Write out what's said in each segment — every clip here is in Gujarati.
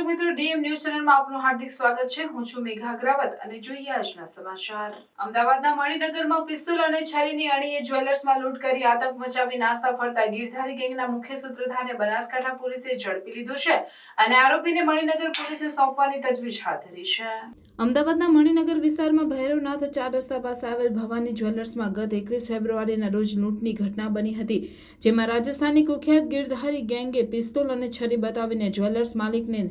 દર્શક મિત્રો. ડીએમ ન્યૂઝ ચેનલમાં આપનું હાર્દિક સ્વાગત છે. હું છું મેઘા અગ્રવાલ અને જોઈએ આજના સમાચાર. અમદાવાદના મણિનગરમાં પિસ્તોલ અને છરીની અણીએ જ્વેલર્સમાં લૂંટ કરી આતંક મચાવી નાસ્તા ફરતા ગીરધારી ગેંગના મુખ્ય સૂત્રધારને બનાસકાંઠા પોલીસે ઝડપી લીધો છે અને આરોપીને મણિનગર પોલીસે સોંપવાની તજવીજ હાથ ધરી છે. અમદાવાદના મણિનગર વિસ્તારમાં ભૈરવનાથ ચાર રસ્તા પાસે આવેલ ભવાની જ્વેલર્સમાં ગત એકવીસ ફેબ્રુઆરીના રોજ લૂંટની ઘટના બની હતી, જેમાં રાજસ્થાની કુખ્યાત ગીરધારી ગેંગે પિસ્તોલ અને છરી બતાવીને જ્વેલર્સ માલિકને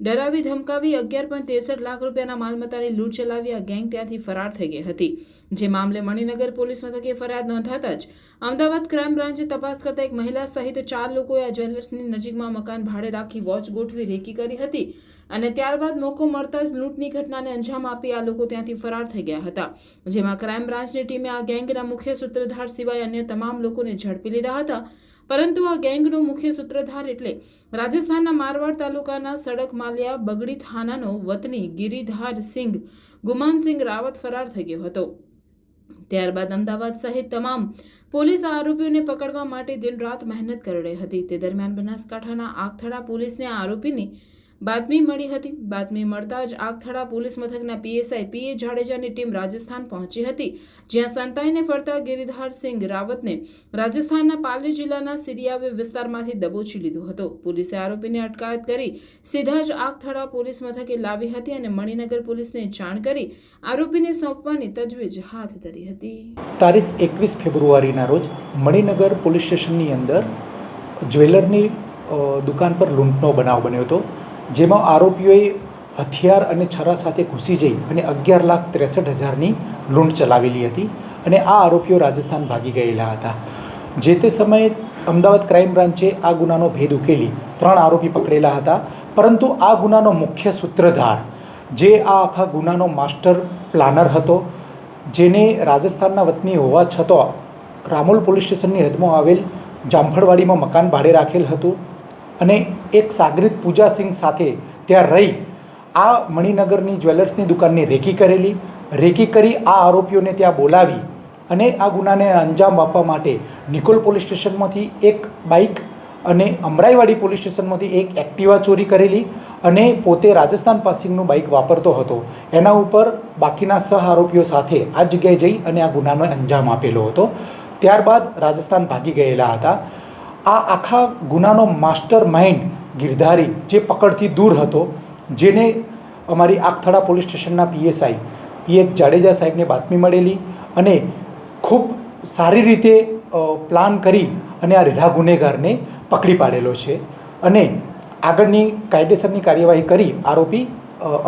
ડરાવી ધમકાવી અગિયાર પોઈન્ટ ત્રેસઠ લાખ રૂપિયાના માલમત્તાની લૂંટ ચલાવી આ ગેંગ ત્યાંથી ફરાર થઈ ગઈ હતી. જે મામલે મણિનગર પોલીસ મથકે ફરિયાદ નોંધાતા જ અમદાવાદ ક્રાઇમ બ્રાન્ચે તપાસ કરતા એક મહિલા સહિત ચાર લોકોએ આ જ્વેલર્સની નજીકમાં મકાન ભાડે રાખી વોચ ગોઠવી રેકી કરી હતી. અને ત્યારબાદ મોકો મળતા જ લૂંટની ઘટનાને અંજામ આપી આ લોકો ત્યાંથી ફરાર થઈ ગયા હતા. જેમાં ક્રાઇમ બ્રાન્ચની ટીમે આ ગેંગના મુખ્ય સૂત્રધાર સિવાય અન્ય તમામ લોકોને ઝડપી લીધા હતા. પરંતુ આ ગેંગનો મુખ્ય સૂત્રધાર એટલે રાજસ્થાનના મારવાડ તાલુકાના સડક માલિયા બગડી થાનાનો વતની ગિરિધાર સિંઘ ગુમાનસિંહ રાવત ફરાર થઈ ગયો હતો. ત્યારબાદ અમદાવાદ સહિત તમામ પોલીસ આરોપીઓને પકડવા માટે દિનરાત મહેનત કરી રહી હતી. તે દરમિયાન બનાસકાંઠાના આગથડા પોલીસને આ આરોપીની બાતમી મળી હતી. બાતમી મળતા જ આગથડા પોલીસ મથકના પીએસઆઈ પીએ જાડેજાની ટીમ રાજસ્થાન પહોંચી હતી. જ્યાં સંતાઈને ફરતા ગિરિધાર સિંઘ રાવતને રાજસ્થાનના પાલી જિલ્લાના સિરિયાવે વિસ્તારમાંથી દબોચી લીધો હતો. પોલીસે આરોપીને અટકાયત કરી સીધા જ આગથડા પોલીસ મથકે લાવી હતી અને મણિનગર પોલીસને જાણ કરી આરોપીને સોંપવાની તજવીજ હાથ ધરી હતી. તારીખ એકવીસ ફેબ્રુઆરીના રોજ મણિનગર પોલીસ સ્ટેશનની અંદર જ્વેલરની દુકાન પર લૂંટનો બનાવ બન્યો હતો. જેમાં આરોપીઓએ હથિયાર અને છરા સાથે ઘૂસી જઈ અને અગિયાર લાખ ત્રેસઠ હજારની લૂંટ ચલાવેલી હતી અને આ આરોપીઓ રાજસ્થાન ભાગી ગયેલા હતા. જે તે સમયે અમદાવાદ ક્રાઇમ બ્રાન્ચે આ ગુનાનો ભેદ ઉકેલી ત્રણ આરોપી પકડેલા હતા, પરંતુ આ ગુનાનો મુખ્ય સૂત્રધાર, જે આ આખા ગુનાનો માસ્ટર પ્લાનર હતો, જેને રાજસ્થાનના વતની હોવા છતાં રામોલ પોલીસ સ્ટેશનની હદમાં આવેલ જામફળવાડીમાં મકાન ભાડે રાખેલ હતું અને એક સાગરીત પૂજાસિંહ સાથે ત્યાં રહી આ મણિનગરની જ્વેલર્સની દુકાનની રેકી કરેલી. રેકી કરી આ આરોપીઓને ત્યાં બોલાવી અને આ ગુનાને અંજામ આપવા માટે નિકોલ પોલીસ સ્ટેશનમાંથી એક બાઇક અને અમરાઈવાડી પોલીસ સ્ટેશનમાંથી એક એક્ટિવા ચોરી કરેલી અને પોતે રાજસ્થાન પાસિંગનું બાઇક વાપરતો હતો. એના ઉપર બાકીના સહ આરોપીઓ સાથે આ જગ્યાએ જઈ અને આ ગુનાનો અંજામ આપેલો હતો. ત્યારબાદ રાજસ્થાન ભાગી ગયેલા હતા. આ આખા ગુનાનો માસ્ટર માઇન્ડ ગિરધારી જે પકડથી દૂર હતો જેને અમારી આગથડા પોલીસ સ્ટેશનના પીએસઆઈ પીએચ જાડેજા સાહેબને બાતમી મળેલી અને ખૂબ સારી રીતે પ્લાન કરી અને આ રેઢા ગુનેગારને પકડી પાડેલો છે. અને આગળની કાયદેસરની કાર્યવાહી કરી આરોપી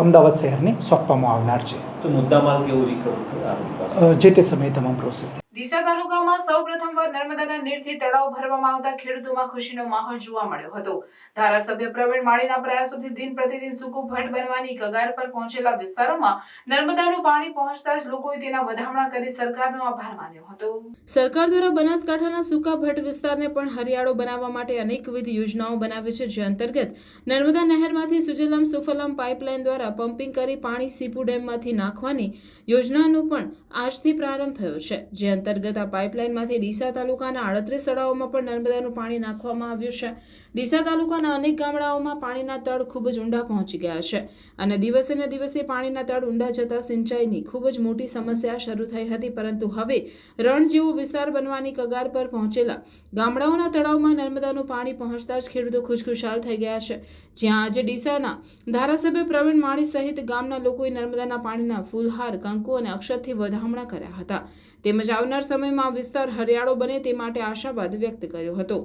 અમદાવાદ શહેરને સોંપવામાં આવનાર છે. તો મુદ્દામાલ કેવું રિકવર જે તે સમયે તમામ પ્રોસેસ ડીસા તાલુકામાં સૌ પ્રથમવાર નર્મદાના નીરથી તળાવ ભરવામાં આવતા ખેડૂતોમાં ખુશીનો માહોલ જોવા મળ્યો હતો. ધારાસભ્ય પ્રવીણ માળીના પ્રયાસોથી દિન પ્રતિદિન સૂકું ભટ્ટ બનવાની કગાર પર પહોંચેલા વિસ્તારોમાં નર્મદાનું પાણી પહોંચતા જ લોકોએ તેના વધામણા કરી સરકારનો આભાર માન્યો હતો. સરકાર દ્વારા બનાસકાંઠાના સૂકા ભટ્ટ વિસ્તારને પણ હરિયાળો બનાવવા માટે અનેકવિધ યોજનાઓ બનાવી છે, જે અંતર્ગત નર્મદા નહેરમાંથી સુજલામ સુફલામ પાઇપલાઇન દ્વારા પમ્પિંગ કરી પાણી સીપુ ડેમમાંથી નાખવાની યોજનાનો પણ આજથી પ્રારંભ થયો છે, જે અંતર્ગત આ પાઇપલાઇનમાંથી ડીસા તાલુકાના આડત્રીસ તળાવોમાં પણ નર્મદાનું પાણી નાખવામાં આવ્યું છે. ડીસા તાલુકાના અનેક ગામડાઓમાં પાણીના તળ ખૂબ જ ઊંડા પહોંચી ગયા છે અને દિવસે ને દિવસે પાણીના તળ ઊંડા જતા સિંચાઈની ખૂબ જ મોટી સમસ્યા શરૂ થઈ હતી, પરંતુ હવે રણ જેવો વિસ્તાર બનવાની કગાર પર પહોંચેલા ગામડાઓના તળાવમાં નર્મદાનું પાણી પહોંચતા જ ખેડૂતો ખુશખુશાલ થઈ ગયા છે. જ્યાં આજે ડીસાના ધારાસભ્ય પ્રવીણ માળી સહિત ગામના લોકોએ નર્મદાના પાણીના ફૂલહાર, કંકુ અને અક્ષરથી વધામણા કર્યા હતા. તેમજ આવનાર સમયમાં વિસ્તાર હરિયાળો બને તે માટે આશાવાદ વ્યક્ત કર્યો હતો.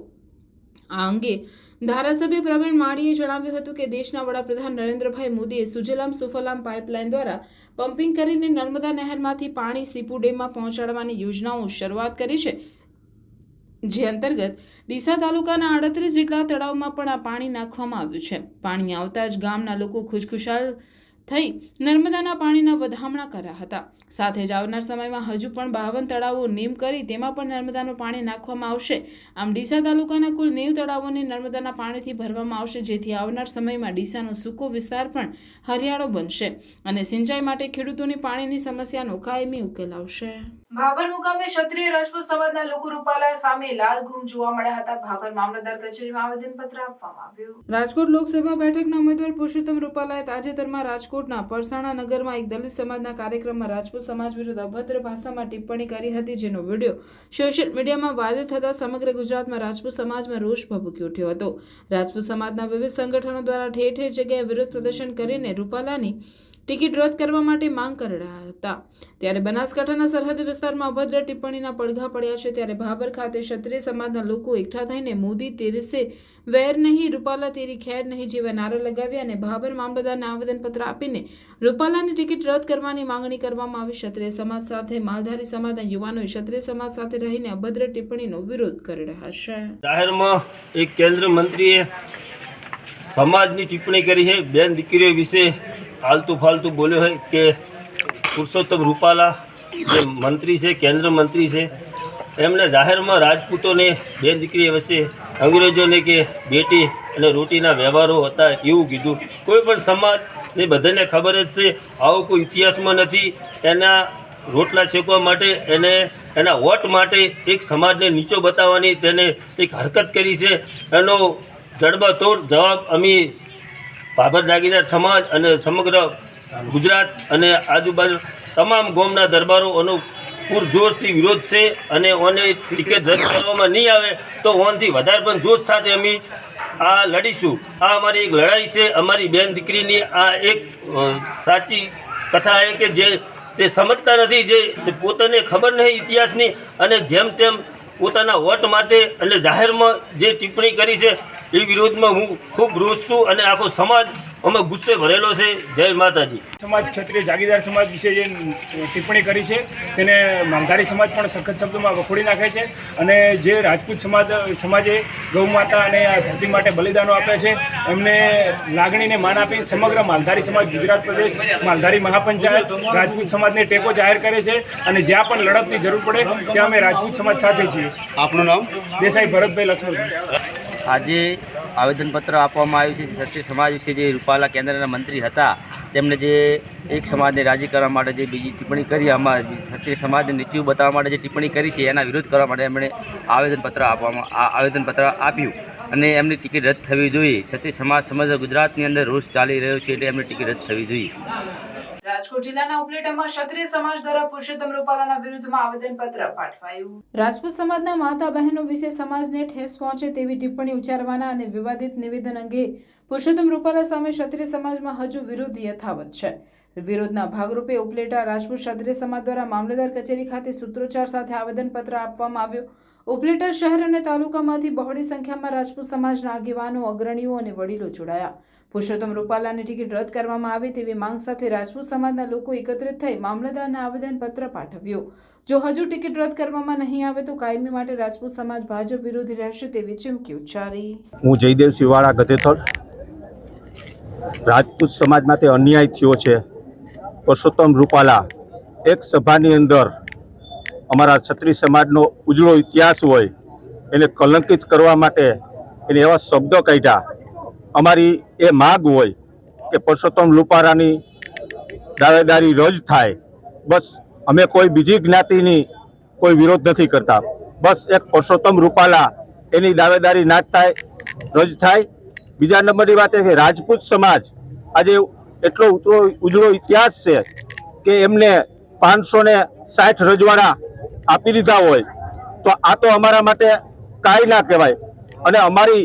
આ અંગે ધારાસભ્ય પ્રવીણ માળીએ જણાવ્યું હતું કે દેશના વડાપ્રધાન નરેન્દ્રભાઈ મોદીએ સુજલામ સુફલામ પાઇપલાઇન દ્વારા પમ્પિંગ કરીને નર્મદા નહેરમાંથી પાણી સીપુ ડેમમાં પહોંચાડવાની યોજનાઓ શરૂઆત કરી છે. જે અંતર્ગત ડીસા તાલુકાના આડત્રીસ જેટલા તળાવમાં પણ આ પાણી નાખવામાં આવ્યું છે. પાણી આવતા જ ગામના લોકો ખુશખુશાલ થઈ નર્મદાના પાણીના વધામણા કર્યા હતા. સાથે જ આવનાર સમયમાં હજુ પણ બાવન તળાવો નીમ કરી તેમાં પણ નર્મદાનું પાણી નાખવામાં આવશે. આમ ડીસા તાલુકાના કુલ નેવ તળાવોને નર્મદાના પાણીથી ભરવામાં આવશે જેથી આવનાર સમયમાં ડીસાનો સૂકો વિસ્તાર પણ હરિયાળો બનશે અને સિંચાઈ માટે ખેડૂતોની પાણીની સમસ્યાનો કાયમી ઉકેલ આવશે. ભાભર મુકામે ક્ષત્રિય રાજપૂત સમાજના લોકો રૂપાલા સામે લાલ ઘૂમ જોવા મળ્યા હતા. ભાભર મામલતદાર કચેરીમાં આવેદનપત્ર આપવામાં આવ્યું. રાજકોટ લોકસભા બેઠકના ઉમેદવાર પુરુષોત્તમ રૂપાલાએ તાજેતરમાં રાજકોટના પરસાણા નગરમાં એક દલિત સમાજના કાર્યક્રમમાં રાજપૂત સમાજ વિરુદ્ધ અભદ્ર ભાષામાં ટિપ્પણી કરી હતી જેનો વીડિયો સોશિયલ મીડિયામાં વાયરલ થતાં સમગ્ર ગુજરાતમાં રાજપૂત સમાજમાં રોષ ભભૂકી ઉઠ્યો હતો. રાજપૂત સમાજના વિવિધ સંગઠનો દ્વારા ઠેર ઠેર જગ્યાએ વિરોધ પ્રદર્શન કરીને રૂપાલાની ટિકિટ રદ કરવા માટે માંગ કરી રહ્યા હતા. ત્યારે બનાસકાંઠાના સરહદ વિસ્તારમાં અભદ્ર ટિપ્પણીના પડઘા પડ્યા છે. ત્યારે ભાભર ખાતે ક્ષત્રિય સમાજના લોકો એકઠા થઈને મોદી તેરસે વેર નહીં, રૂપાલા તેરી ખેર નહીં જેવા નારા લગાવ્યા અને ભાભર મામલતદારને આવેદનપત્ર આપીને રૂપાલાની ટિકિટ રદ કરવાની માંગણી કરવામાં આવી. ક્ષત્રિય સમાજ સાથે માલધારી સમાજના યુવાનોએ ક્ષત્રિય સમાજ સાથે રહીને અભદ્ર ટિપ્પણીનો વિરોધ કરી રહ્યા છે. જાહેરમાં એક કેન્દ્ર મંત્રીએ સમાજની ટિપ્પણી કરી છે. બેન, દીકરીઓ વિશે આલતુ ફાલતું બોલ્યો હોય કે પુરુષોત્તમ રૂપાલા જે મંત્રી છે, કેન્દ્ર મંત્રી છે એમણે જાહેરમાં રાજપૂતોને બે દીકરી વચ્ચે અંગ્રેજોને કે બેટી અને રોટીના વ્યવહારો હતા એવું કીધું. કોઈ પણ સમાજ ને બધાને ખબર જ છે, આવો કોઈ ઇતિહાસમાં નથી. એના રોટલા શેકવા માટે એને, એના વોટ માટે એક સમાજને નીચો બતાવવાની તેને એક હરકત કરી છે. એનો જડબાતોડ જવાબ અમે ભાભર જાગીરદાર સમાજ અને સમગ્ર ગુજરાત અને આજુબાજુ તમામ ગોમના દરબારોનો પૂરજોરથી વિરોધ છે અને ઓને ટિકિટ રદ કરવામાં નહીં આવે તો ઓનથી વધારે પણ જોશ સાથે અમે આ લડીશું. આ અમારી એક લડાઈ છે. અમારી બેન દીકરીની આ એક સાચી કથા એ કે જે તે સમજતા નથી, જે પોતાને ખબર નહીં ઇતિહાસની અને જેમ તેમ પોતાના વોટ માટે અને જાહેરમાં જે ટિપ્પણી કરી છે એ વિરોધમાં હું ખૂબ રોષ છું અને આખો સમાજ અમે ગુસ્સે ભરેલો છે. જય માતાજી. સમાજ ક્ષેત્રે જાગીદાર સમાજ વિશે જે ટિપ્પણી કરી છે તેને માલધારી સમાજ પણ સખત શબ્દોમાં વખોડી નાખે છે અને જે રાજપૂત સમાજ સમાજે ગૌ માતા અને આ ધરતી માટે બલિદાનો આપ્યા છે એમને લાગણીને માન આપી સમગ્ર માલધારી સમાજ ગુજરાત પ્રદેશ માલધારી મહાપંચાયત રાજપૂત સમાજને ટેકો જાહેર કરે છે અને જ્યાં પણ લડતની જરૂર પડે ત્યાં અમે રાજપૂત સમાજ સાથે છીએ. આપનું નામ? દેસાઈ ભરતભાઈ લક્ષ્મણભાઈ આજે આવેદનપત્ર આપવામાં આવ્યું છે. ક્ષત્રિય સમાજ વિશે જે રૂપાલા કેન્દ્રના મંત્રી હતા તેમણે જે એક સમાજને રાજી કરવા માટે જે બીજી ટિપ્પણી કરી, આમાં ક્ષત્રિય સમાજને નીચું બતાવવા માટે જે ટિપ્પણી કરી છે, એના વિરોધ કરવા માટે એમણે આવેદનપત્ર આપવામાં આવેદનપત્ર આપ્યું. અને એમની ટિકિટ રદ થવી જોઈએ. ક્ષત્રિય સમાજ સમગ્ર ગુજરાતની અંદર રોષ ચાલી રહ્યો છે, એટલે એમની ટિકિટ રદ થવી જોઈએ. રાજકોટ જિલ્લાના ઉપલેટામાં ક્ષત્રિય સમાજ દ્વારા પુરુષોત્તમ રૂપાલાના વિરુદ્ધમાં આવેદનપત્ર પાઠવાયું. રાજપૂત સમાજના માતા બહેનો વિશે સમાજને ઠેસ પહોંચે તેવી ટિપ્પણી ઉચ્ચારવાના અને વિવાદિત નિવેદન અંગે પુરુષોત્તમ રૂપાલા સામે ક્ષત્રિય સમાજમાં હજુ વિરોધ યથાવત છે. વિરોધના ભાગરૂપે ઉપલેટા રાજપૂત ક્ષત્રિય સમાજ દ્વારા મામલતદાર કચેરી ખાતે સૂત્રોચ્ચાર સાથે આવેદનપત્ર આપવામાં આવ્યું. ઉપલેટા શહેર અને તાલુકામાંથી બહોળી સંખ્યામાં રાજપૂત સમાજના આગેવાનો, અગ્રણીઓ અને વડીલો જોડાયા. પુરુષોત્તમ રૂપાલાની ટિકિટ રદ કરવામાં આવે તેવી માંગ સાથે રાજપૂત સમાજના લોકો એકત્રિત થઈ મામલતદારને આવેદનપત્ર પાઠવ્યું. જો હજુ ટિકિટ રદ કરવામાં નહીં આવે તો કાયમી માટે રાજપૂત સમાજ ભાજપ વિરોધી રહેશે તેવી ચીમકી ઉચ્ચારી. હું જયદેવ શિવાળા ગધેથળ રાજપૂત સમાજ માટે અન્યાય થયો છે. પુરુષોત્તમ રૂપાલા એક સભાની અંદર અમારા છત્રી સમાજનો ઉજળો ઇતિહાસ હોય, એને કલંકિત કરવા માટે એને એવા શબ્દો કાઢ્યા. અમારી એ માગ હોય કે પરસોત્તમ રૂપાલાની દાવેદારી રજ થાય. બસ, અમે કોઈ બીજી જ્ઞાતિની કોઈ વિરોધ નથી કરતા. બસ, એક પરસોત્તમ રૂપાલા એની દાવેદારી ના થાય રજ થાય. બીજા નંબરની વાત એ કે રાજપૂત સમાજ આજે એટલો ઉતરો ઉજળો ઇતિહાસ છે કે એમને પાંચસો ને સાઠ રજવાડા આપી દીધા હોય. તો આ તો અમારા માટે કાંઈ ના કહેવાય. અને અમારી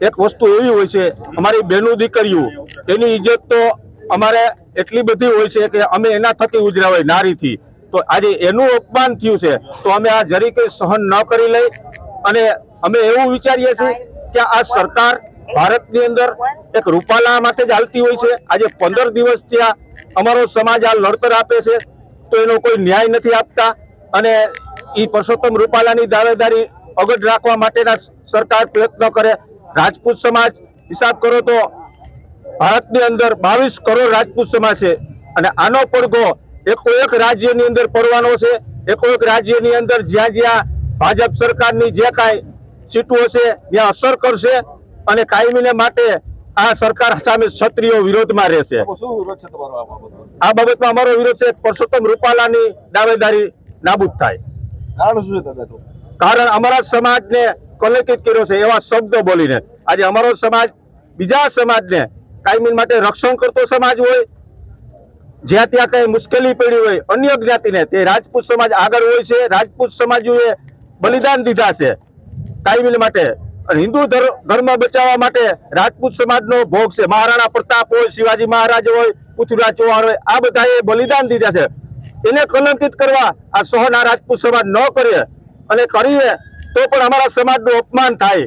એક વસ્તુ એવી હોય છે, અમારી બેનું દીકરીઓ, એની ઇજ્જત તો અમારે એટલી બધી હોય છે કે અમે એના થકી ઉજરાવાય નારીથી. તો આજે એનું અપમાન થયું છે, તો અમે આ જરી કંઈ સહન ન કરી લઈ. અને અમે એવું વિચારીએ છીએ કે આ સરકાર ભારતની અંદર એક રૂપાલા માટે જ હાલતી હોય છે. આજે પંદર દિવસ ત્યાં અમારો સમાજ આ લડતર આપે છે. તો એનો કોઈ ન્યાય નથી આપતા. અને એ પરસોત્તમ રૂપાલાની દાવેદારી અગટ રાખવા માટેના સરકાર પ્રયત્ન કરે. રાજપૂત સમાજ, હિસાબ કરો તો ભારતની અંદર બાવીસ કરોડ રાજપૂત સમાજ છે. અને આનો પડઘો એકો એક રાજ્યની અંદર પડવાનો છે. એકો એક રાજ્યની અંદર જ્યાં જ્યાં ભાજપ સરકારની જે કાંઈ સીટો હશે, ત્યાં અસર કરશે. અને કાયમીને માટે આ સરકાર સામે ક્ષત્રિયો વિરોધમાં રહેશે. આ બાબતમાં? અમારો વિરોધ છે પરસોત્તમ રૂપાલાની દાવેદારી નાબૂદ થાય. કારણ અમારા સમાજને કલંકિત કર્યો છે એવા શબ્દો બોલીને. આજે અમારો સમાજ બીજા સમાજને કાયમી માટે રક્ષણ કરતો સમાજ હોય જ્યાં ત્યાં કઈ મુશ્કેલી પડી હોય અન્ય જ્ઞાતિને તે રાજપૂત સમાજ આગળ હોય છે રાજપૂત સમાજોએ બલિદાન દીધા છે. કાયમી માટે હિન્દુ ધર- ધર્મ બચાવવા માટે રાજપૂત સમાજનો ભોગ છે. મહારાણા પ્રતાપ હોય, શિવાજી મહારાજ હોય, પૃથ્વીરાજ ચૌહાણ હોય, આ બધાએ બલિદાન દીધા છે. એને કલંકિત કરવા આ સહના રાજપૂત સમાજ ન કરીએ અને કરીએ તો પણ અમારા સમાજનું અપમાન થાય.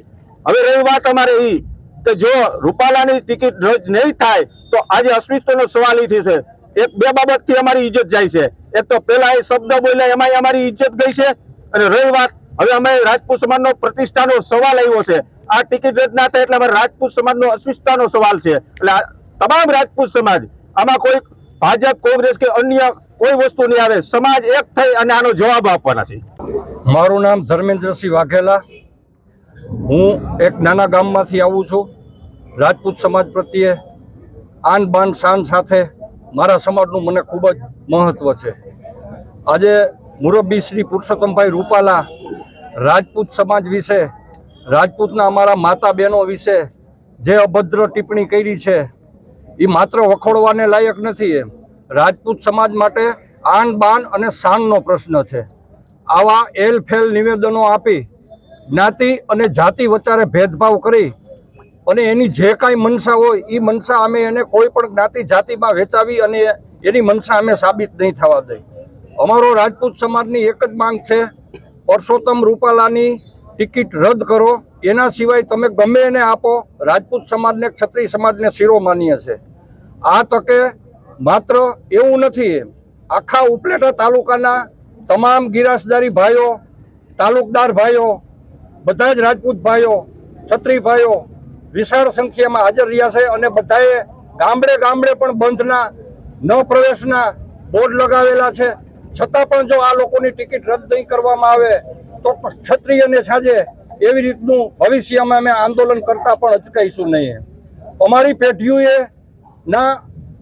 હવે રહી વાત અમારે એ કે જો રૂપાલાની ટિકિટ રદ નહીં થાય તો આજે અસ્તિત્વનો સવાલ ઈ થશે. એક બે બાબતથી અમારી ઇજ્જત જાય છે. એક તો પેલા એ શબ્દ બોલ્યા એમાં અમારી ઇજ્જત ગઈ છે. અને રહી વાત હવે અમે રાજપૂત સમાજનો પ્રતિષ્ઠાનો સવાલ આવ્યો છે. આ ટિકિટ રદ ના થાય એટલે અમારે રાજપૂત સમાજનો અસ્મિતાનો સવાલ છે. એટલે તમામ રાજપૂત સમાજ, આમાં કોઈ ભાજપ, કોંગ્રેસ કે અન્ય કોઈ વસ્તુ નહીં આવે. સમાજ એક થઈ અને આનો જવાબ આપવાના છે. મારું નામ ધર્મેન્દ્રસિંહ વાઘેલા. હું એક નાના ગામમાંથી આવું છું. રાજપૂત સમાજ પ્રત્યે આન બાન શાન સાથે મારા સમાજનું મને ખૂબ જ મહત્ત્વ છે. આજે મુરબ્બી શ્રી પુરુષોત્તમભાઈ રૂપાલા રાજપૂત સમાજ વિશે, રાજપૂતના અમારા માતા બહેનો વિશે જે અભદ્ર ટિપ્પણી કરી છે એ માત્ર વખોડવાને લાયક નથી એમ. રાજપૂત સમાજ માટે આન બાન અને શાનનો પ્રશ્ન છે. આવા એલ ફેલ નિવેદનો આપી, જ્ઞાતિ અને જાતિ વચ્ચારે ભેદભાવ કરી અને એની જે કાંઈ મનસા હોય એ મનસા અમે એને કોઈ પણ જ્ઞાતિ જાતિમાં વેચાવી અને એની મનસા અમે સાબિત નહીં થવા દઈ. અમારો રાજપૂત સમાજની એક જ માંગ છે પરસોત્તમ રૂપાલાની ટિકિટ રદ કરો. એના સિવાય તમે ગમે એને આપો. રાજપૂત સમાજને ક્ષત્રિય સમાજને શિરો માનીએ છે. આ તકે માત્ર એવું નથી આખા ઉપલેટા તાલુકાના તમામ ગિરાસદારી ભાઈઓ, તાલુકદાર ભાઈઓ, બધા જ રાજપૂત ભાઈઓ, ક્ષત્રિય ભાઈઓ વિશાળ સંખ્યામાં હાજર રહ્યા છે અને બધાએ ગામડે ગામડે પણ બંધના ન પ્રવેશના બોર્ડ લગાવેલા છે. છતાં પણ જો આ લોકોની ટિકિટ રદ નહીં કરવામાં આવે, તો ક્ષત્રિયને સાજે એવી રીતનું ભવિષ્યમાં અમે આંદોલન કરતા પણ અચકાઈશું નહીં. અમારી પેઢીઓએ ના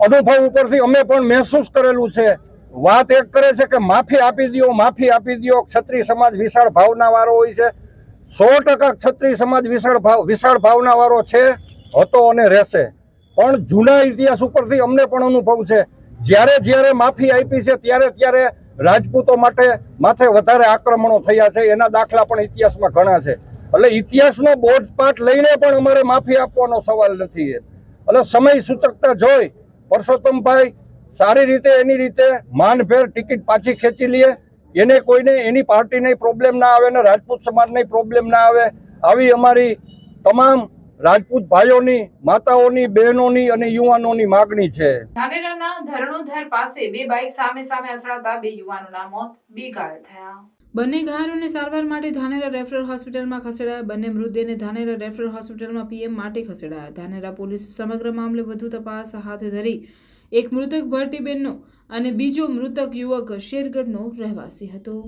અનુભવ ઉપરથી અમે પણ મહેસૂસ કરેલું છે. વાત એક કરે છે કે માફી આપી દો માફી આપી દો ક્ષત્રિય સમાજ વિશાળ ભાવના વાળો હોય છે. સો ટકા ક્ષત્રિય સમાજ વિશાળ ભાવ, વિશાળ ભાવના વાળો છે, હતો અને રહેશે. પણ જૂના ઇતિહાસ ઉપરથી અમને પણ અનુભવ છે. જ્યારે જ્યારે માફી આપી છે, ત્યારે ત્યારે રાજપૂતો માટે માથે વધારે આક્રમણો થયા છે, એના દાખલા પણ ઇતિહાસમાં ઘણા છે. એટલે ઇતિહાસનો બોધપાઠ લઈને પણ અમારે માફી આપવાનો સવાલ નથી એટલે સમય સૂચકતા જોઈ, પરસોત્તમભાઈ સારી રીતે, એની રીતે માનભેર ટિકિટ પાછી ખેંચી લે. એને કોઈને એની પાર્ટીને પ્રોબ્લેમ ના આવે ને રાજપૂત સમાજને પ્રોબ્લેમ ના આવે. આવી અમારી તમામ રાજપૂત ભાઈઓની માતાઓની બહેનોની અને યુવાનોની માગણી છે. ધાનેરાના ધરણોધર પાસે બે બાઇક સામે સામે અથડાતા બે યુવાનોના મોત બે ઘાયલ થયા. બંને ઘાયલોને સારવાર માટે ધાનેરા રેફરલ હોસ્પિટલમાં ખસેડાયા. બંને મૃતદેહને ધાનેરા રેફરલ હોસ્પિટલમાં પીએમ માટે ખસેડાયા. ધાનેરા પોલીસ સમગ્ર મામલે વધુ તપાસ હાથ ધરી. એક મૃતક ભરતીબેનનો અને બીજો મૃતક યુવક શેરગઢનો રહેવાસી હતો.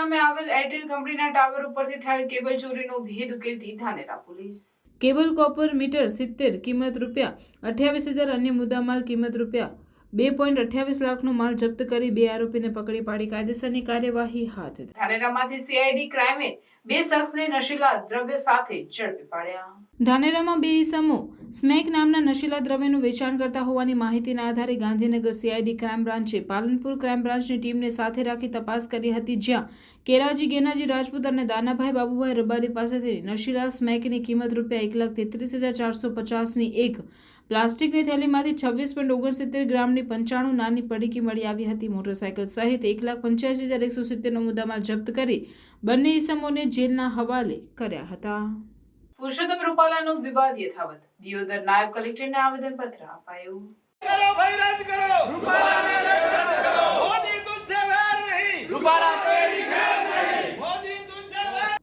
ગામે આવેલ એરટેલ કંપનીના ટાવર ઉપરથી થયેલ કેબલ ચોરીનો ભેદ ઉકેલતી Dhanera police. Cable copper metre સિત્તેર કિંમત રૂપિયા, અઠ્યાવીસ હજાર અન્ય મુદ્દામાલ કિંમત રૂપિયા બે પોઈન્ટ અઠ્યાવીસ લાખનો માલ જપ્ત કરી બે આરોપીને પકડી પાડી કાયદેસરની કાર્યવાહી હાથ ધરી. ધાનેરામાંથી સીઆઈડી ક્રાઇમે બે શખ્સને નશીલા દ્રવ્ય સાથે ઝડપી પાડ્યા. ધાનેરામાં બે ઈસમો સ્મેક નામના નશીલા દ્રવ્યનું વેચાણ કરતા હોવાની માહિતીના આધારે ગાંધીનગર સીઆઈડી ક્રાઇમ બ્રાન્ચે પાલનપુર ક્રાઇમ બ્રાન્ચની ટીમને સાથે રાખી તપાસ કરી હતી જ્યાં કેરાજી ગેનાજી રાજપૂત અને દાનાભાઈ બાબુભાઈ રબારી પાસેથી નશીલા સ્મેકની કિંમત રૂપિયા એક લાખ તેત્રીસ હજાર ચારસો પચાસની એક પ્લાસ્ટિકની થેલીમાંથી છવ્વીસ પોઈન્ટ ઓગણસિત્તેર ગ્રામની પંચાણું નાની પડીકી મળી આવી હતી મોટરસાયકલ સહિત એક લાખ પંચ્યાસી હજાર એકસો સિત્તેરનો મુદ્દામાલ જપ્ત કરી બંને ઈસમોને જેલના હવાલે કર્યા હતા. પુરુષોત્તમ રૂપાલાનો વિવાદ યથાવત. દિયોદર નાયબ કલેક્ટરને આવેદનપત્ર અપાયું કરો, ભાઈ, રાજ કરો. રૂપાલાને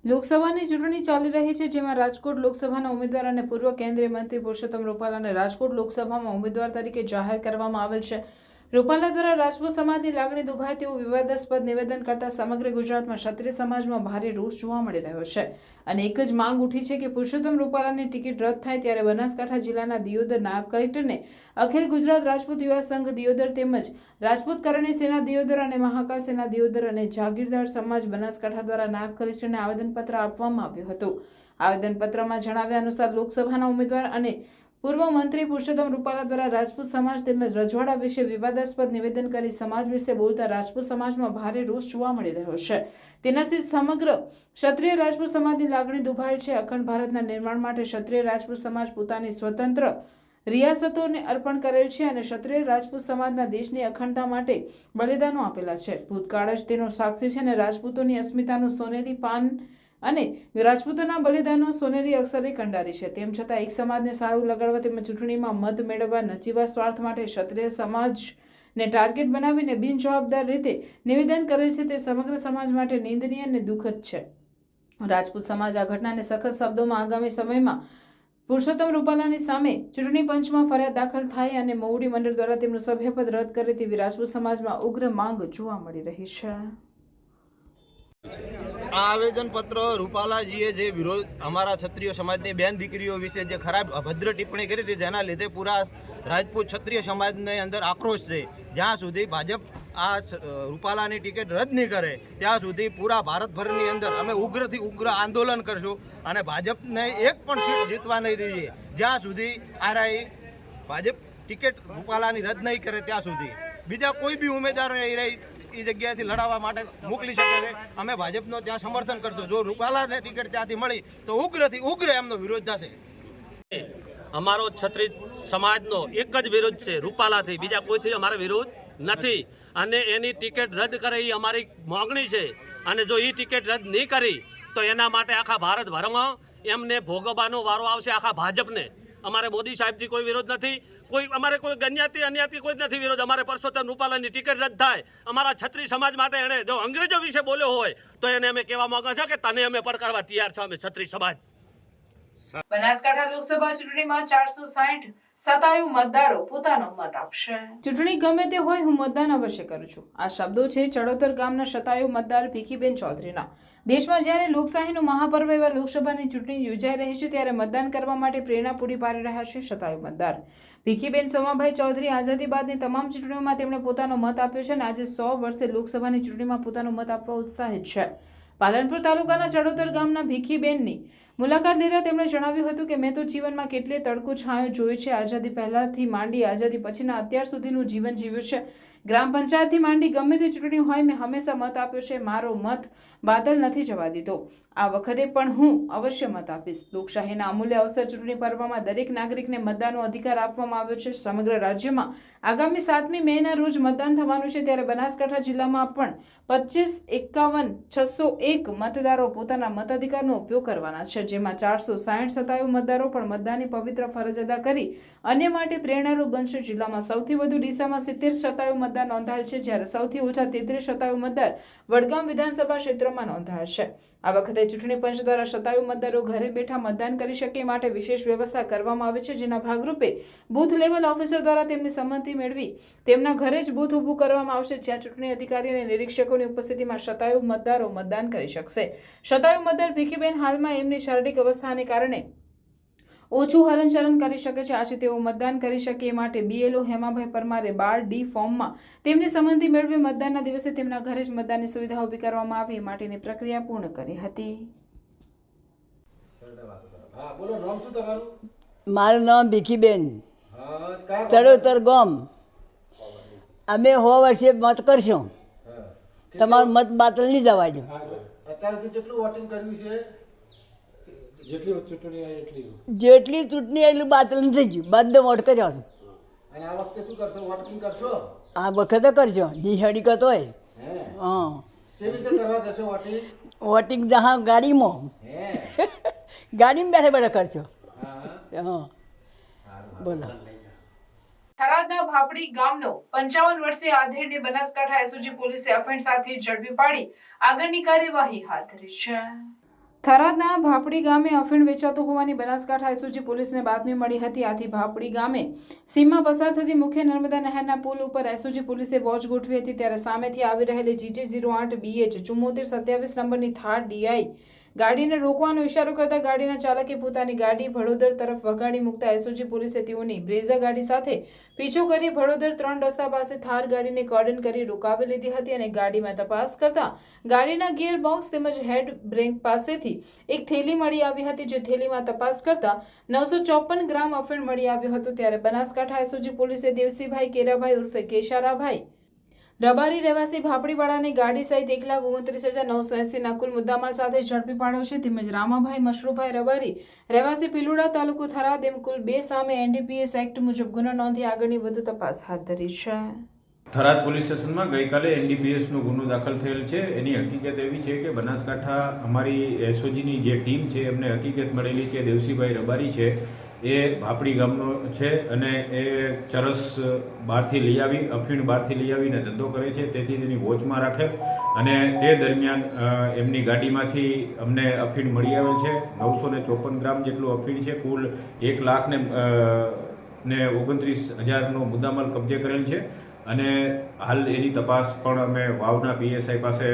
લોકસભાની ચૂંટણી ચાલી રહી છે, જેમાં રાજકોટ લોકસભાના ઉમેદવાર અને પૂર્વ કેન્દ્રીય મંત્રી પુરુષોત્તમ રૂપાલાને રાજકોટ લોકસભામાં ઉમેદવાર તરીકે જાહેર કરવામાં આવેલ છે. રૂપાલા દ્વારા રાજપૂત સમાજની લાગણી દુભાય તેવું વિવાદાસ્પદ નિવેદન કરતા સમગ્ર ગુજરાતમાં ક્ષત્રિય સમાજમાં ભારે રોષ જોવા મળી રહ્યો છે. અને એક જ માંગ ઉઠી છે કે પુરુષોત્તમ રૂપાલાની ટિકિટ રદ થાય ત્યારે બનાસકાંઠા જિલ્લાના દિયોદર નાયબ કલેક્ટરને અખિલ ગુજરાત રાજપૂત યુવા સંઘ દિયોદર તેમજ રાજપૂત કરણી સેના દિયોદર અને મહાકાલ સેના દિયોદર અને જાગીરદાર સમાજ બનાસકાંઠા દ્વારા નાયબ કલેક્ટરને આવેદનપત્ર આપવામાં આવ્યું હતું. આવેદનપત્રમાં જણાવ્યા અનુસાર લોકસભાના ઉમેદવાર અને પૂર્વ મંત્રી પુરુષોત્તમ રૂપાલા દ્વારા રાજપૂત સમાજ તેમજ રજવાડા વિશે વિવાદાસ્પદ નિવેદન કરી સમાજ વિશે બોલતા રાજપૂત સમાજમાં ભારે રોષ જોવા મળી રહ્યો છે. તેનાથી સમગ્ર ક્ષત્રિય રાજપૂત સમાજની લાગણી દુભાયેલ છે. અખંડ ભારતના નિર્માણ માટે ક્ષત્રિય રાજપૂત સમાજ પોતાની સ્વતંત્ર રિયાસતોને અર્પણ કરેલ છે અને ક્ષત્રિય રાજપૂત સમાજના દેશની અખંડતા માટે બલિદાનો આપેલા છે. ભૂતકાળ જ તેનો સાક્ષી છે અને રાજપૂતોની અસ્મિતાનું સોનેરી પાન અને રાજપૂતોના બલિદાનો સોનેરી અક્ષરે કંડારી છે. તેમ છતાં એક સમાજને સારું લગાડવા તેમજ ચૂંટણીમાં મત મેળવવા નજીવા સ્વાર્થ માટે ક્ષત્રિય સમાજને ટાર્ગેટ બનાવીને બિનજવાબદાર રીતે નિવેદન કરેલ છે તે સમગ્ર સમાજ માટે નિંદનીય અને દુઃખદ છે. રાજપૂત સમાજ આ ઘટનાને સખત શબ્દોમાં આગામી સમયમાં પુરુષોત્તમ રૂપાલાની સામે ચૂંટણી પંચમાં ફરિયાદ દાખલ થાય અને મોવડી મંડળ દ્વારા તેમનું સભ્યપદ રદ કરે તેવી રાજપૂત સમાજમાં ઉગ્ર માંગ જોવા મળી રહી છે. આ આવેદનપત્ર રૂપાલાજીએ જે વિરોધ અમારા ક્ષત્રિય સમાજની બેન દીકરીઓ વિશે જે ખરાબ અભદ્ર ટિપ્પણી કરી હતી, જેના લીધે પૂરા રાજપૂત ક્ષત્રિય સમાજની અંદર આક્રોશ છે. જ્યાં સુધી ભાજપ આ રૂપાલાની ટિકિટ રદ નહીં કરે, ત્યાં સુધી પૂરા ભારતભરની અંદર અમે ઉગ્રથી ઉગ્ર આંદોલન કરશું અને ભાજપને એક પણ સીટ જીતવા નહીં દઈએ. જ્યાં સુધી આરઆઈ ભાજપ ટિકિટ રૂપાલાની રદ નહીં કરે, ત્યાં સુધી. બીજા કોઈ બી ઉમેદવાર એ રહી એ જગ્યાએથી લડાવવા માટે મોકલી શકે છે. અમે ભાજપનો ત્યાં સમર્થન કરશું. જો રૂપાલાને ટિકિટ ત્યાંથી મળી, તો ઉગ્રથી ઉગ્ર એમનો વિરોધ થશે. અમારો છત્રી સમાજનો એક જ વિરોધ છે રૂપાલાથી. બીજા કોઈથી અમારો વિરોધ નથી. અને એની ટિકિટ રદ કરે એ અમારી માગણી છે. અને જો એ ટિકિટ રદ નહીં કરી, તો એના માટે આખા ભારતભરમાં એમને ભોગવવાનો વારો આવશે આખા ભાજપને. અમારે મોદી સાહેબથી કોઈ વિરોધ નથી. કોઈ, અમારે કોઈ ગન્યાતી અન્યાતી કોઈ નથી વિરોધ. અમારે પરસોત્તમ રૂપાલાની ટિકિટ રદ થાય. અમારા છત્રી સમાજ માટે એણે જો અંગ્રેજો વિશે બોલ્યો હોય, તો એને અમે કહેવા માંગે છે કે તને અમે પડકારવા તૈયાર છો, અમે છત્રી સમાજ. બનાસકાંઠા લોકસભા ચૂંટણીમાં ચારસો સાઠ સતાયુ મતદારો પોતાનો મત આપશે. ચૂંટણી ગમે તે હોય હું મતદાન અવશ્ય કરું છું. આ શબ્દો છે ચડોતર ગામના સતાયુ મતદાર ભીખીબેન ચૌધરીના. દેશમાં જ્યારે લોકશાહીનું મહાપર્વ એવા લોકસભાની ચૂંટણી યોજાઈ રહી છે ત્યારે મતદાન કરવા માટે પ્રેરણા પૂરી પાડી રહ્યા છે સતાયુ મતદાર. ભીખીબેન સોમાભાઈ ચૌધરી આઝાદી બાદની તમામ ચૂંટણીઓમાં તેમણે પોતાનો મત આપ્યો છે અને આજે સો વર્ષે લોકસભાની ચૂંટણીમાં પોતાનો મત આપવા ઉત્સાહિત છે. પાલનપુર તાલુકાના ચડોતર ગામના ભીખીબેનની મુલાકાત લેતા તેમણે જણાવ્યું હતું કે, મેં તો જીવનમાં કેટલી તડકો છાંયો જોયું છે. આઝાદી પહેલાથી માંડી, આઝાદી પછીના અત્યાર સુધીનું જીવન જીવ્યું છે. ગ્રામ પંચાયતથી માંડી ગમે તે ચૂંટણી હોય, મેં હંમેશા મત આપ્યો છે, મારો મત બાદલ નથી જવા દીધો. આ વખતે પણ હું અવશ્ય મત આપીશ. લોકશાહીના અમૂલ્ય અવસર ચૂંટણી પર્વમાં દરેક નાગરિકને મતદાનનો અધિકાર આપવામાં આવ્યો છે. સમગ્ર રાજ્યમાં આગામી સાતમી મેના રોજ મતદાન થવાનું છે. ત્યારે બનાસકાંઠા જિલ્લામાં પણ પચીસ, એકાવન, છસો એક મતદારો પોતાના મતાધિકારનો ઉપયોગ કરવાના છે. જેમાં ચારસો સાઠ સતાયુ મતદારો પણ મતદાનની પવિત્ર ફરજ અદા કરી અન્ય માટે પ્રેરણારૂપ બનશે. જિલ્લામાં સૌથી વધુ ડીસામાં સિત્તેર સતાયુ મતદાર મતદાર નોંધાયેલ છે જ્યારે સૌથી ઓછા તેત્રીસ શતાયુ મતદાર વડગામ વિધાનસભા ક્ષેત્રમાં નોંધાયા છે. આ વખતે ચૂંટણી પંચ દ્વારા શતાયુ મતદારો ઘરે બેઠા મતદાન કરી શકે માટે વિશેષ વ્યવસ્થા કરવામાં આવી છે, જેના ભાગરૂપે બૂથ લેવલ ઓફિસર દ્વારા તેમની સંમતિ મેળવી તેમના ઘરે જ બૂથ ઊભું કરવામાં આવશે, જ્યાં ચૂંટણી અધિકારી અને નિરીક્ષકોની ઉપસ્થિતિમાં શતાયુ મતદારો મતદાન કરી શકશે. શતાયુ મતદાર ભીખીબેન હાલમાં એમની શારીરિક અવસ્થાને કારણે ઓછું હલનચલન કરી શકે છે. આજે તેઓ મતદાન કરી શકે એ માટે બીએલઓ હેમાભાઈ પરમારે બાર ડી ફોર્મમાં તેમની સંમતિ મેળવી મતદાનના દિવસે તેમના ઘરે જ મતદાનની સુવિધા ઊભી કરવામાં આવે એ માટેની પ્રક્રિયા પૂર્ણ કરી હતી. મારું નામ ભીખીબેન. તળોતર ગોમ. અમે હો વર્ષે મત કરશું. તમારું મત બાતલ નહીં જવા દો જેટલી ચૂંટણી એટલું બાતલ નથી થઈ ગયું. બધો વોટ કર્યો છે. આ વખતે કરજો. ની કત હોય. હા? વોટિંગ? જહા ગાડીમાં. ગાડીમાં બેઠા બેઠા કરજો. હા. બોલો. થરાદના ભાપડી ગામનો પંચાવન વર્ષે આધેડને બનાસકાંઠા એસઓજી પોલીસે અફેણ સાથે ઝડપી પાડી. આગળની કાર્યવાહી હાથ ધરી છે. થરાદના ભાપડી ગામે અફીણ વેચાતું હોવાની બનાસકાંઠા એસઓજી પોલીસને બાતમી મળી હતી. આથી ભાપડી ગામે સીમા પસાર થતી મુખ્ય નર્મદા નહેરના પુલ ઉપર એસઓજી પોલીસે વોચ ગોઠવી હતી. ત્યારે સામેથી આવી રહેલી જીજે ઝીરો આઠ બીએચ ચુમ્મોતેર સત્યાવીસ નંબરની થાર ડીઆઈ ગાડીને રોકવાનો ઇશારો કરતા ગાડીના ચાલકે પોતાની ગાડી ભડોદર તરફ વગાડી મૂકતા એસઓજી પોલીસે તેઓની બ્રેઝા ગાડી સાથે પીછો કરી ભડોદર ત્રણ રસ્તા પાસે થાર ગાડીને કોર્ડન કરી રોકાવી લીધી હતી અને ગાડીમાં તપાસ કરતા ગાડીના ગિયર બોક્સ તેમજ હેડ બ્રેક પાસેથી એક થેલી મળી આવી હતી જે થેલીમાં તપાસ કરતા નવસો ચોપન ગ્રામ અફીણ મળી આવ્યું હતું. ત્યારે બનાસકાંઠા એસઓજી પોલીસે દેવસીભાઈ કેરાભાઈ ઉર્ફે કેશારાભાઈ રબારી રહેવાસી ભાપડીવાળાની ગાડી સહિત એક લાખ ઓગણત્રીસ હજાર નવસો એસીના કુલ મુદ્દામાલ સાથે ઝડપી પાડ્યો છે. તેમજ રામાભાઈ, મશરૂભાઈ રબારી રહેવાસી પિલુડા તાલુકો થરાદ એમ કુલ બે સામે એનડીપીએસ એક્ટ મુજબ ગુનો નોંધી આગળની વધુ તપાસ હાથ ધરી છે. થરાદ પોલીસ સ્ટેશનમાં ગઈકાલે એનડીપીએસનો ગુનો દાખલ થયેલ છે. એની હકીકત એવી છે કે બનાસકાંઠા અમારી એસઓજીની જે ટીમ છે, એમને હકીકત મળેલી કે દેવસીભાઈ રબારી છે એ ભાપડી ગામનો છે અને એ ચરસ બહારથી લઈ આવી, અફીણ બહારથી લઈ આવીને ધંધો કરે છે. તેથી તેની વોચમાં રાખેલ અને તે દરમિયાન એમની ગાડીમાંથી અમને અફીણ મળી આવેલ છે. નવસો ને ચોપન ગ્રામ જેટલું અફીણ છે. કુલ એક લાખ ને ને ઓગણત્રીસ હજારનો મુદ્દામાલ કબજે કરેલ છે. અને હાલ એની તપાસ પણ અમે વાવના પીએસઆઈ પાસે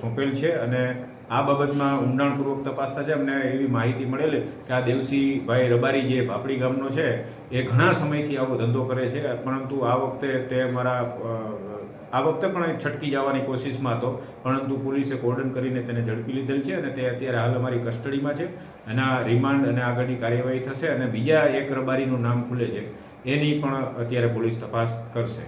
સોંપેલ છે અને આ બાબતમાં ઊંડાણપૂર્વક તપાસ થશે. અમને એવી માહિતી મળેલી કે આ દેવસીભાઈ રબારી જે પાપડી ગામનો છે, એ ઘણા સમયથી આવો ધંધો કરે છે. પરંતુ આ વખતે તે મારા આ વખતે પણ છટકી જવાની કોશિશમાં હતો. પરંતુ પોલીસે કોર્ડન કરીને તેને ઝડપી લીધેલ છે અને તે અત્યારે હાલ અમારી કસ્ટડીમાં છે. એના રિમાન્ડ અને આગળની કાર્યવાહી થશે અને બીજા એક રબારીનું નામ ખુલે છે. એની પણ અત્યારે પોલીસ તપાસ કરશે.